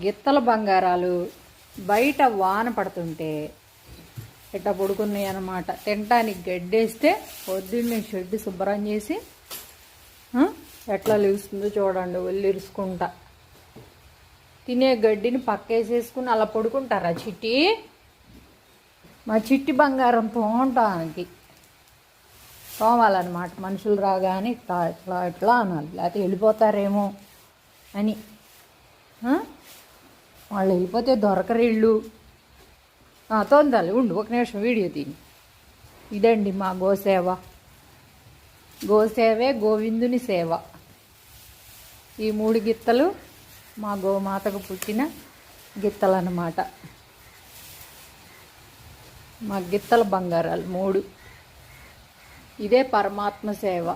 గిత్తల బంగారాలు బయట వాన పడుతుంటే ఇట్లా పడుకున్నాయి అనమాట తినటానికి గడ్డేస్తే పొద్దున్నే షెడ్ శుభ్రం చేసి ఎట్లా లేస్తుందో చూడండి వెళ్ళి ఇరుసుకుంటా. తినే గడ్డిని పక్కేసేసుకుని అలా పడుకుంటారా చిట్టి? మా చిట్టి బంగారం తోమటానికి. తోమాలన్నమాట. మనుషులు రాగానే ఇట్లా ఇట్లా ఇట్లా అనాలి. లేకపోతే వెళ్ళిపోతారేమో అని. వాళ్ళు వెళ్ళిపోతే దొరకరు ఇళ్ళు. తొందాలి ఉండు ఒక నిమిషం వీడియో తిని ఇదండి మా గోసేవ. గోసేవే గోవిందుని సేవ. ఈ మూడు గిత్తలు మా గోమాతకు పుట్టిన గిత్తలు అన్నమాట మా గిత్తల బంగారాలు మూడు. ఇదే పరమాత్మ సేవ.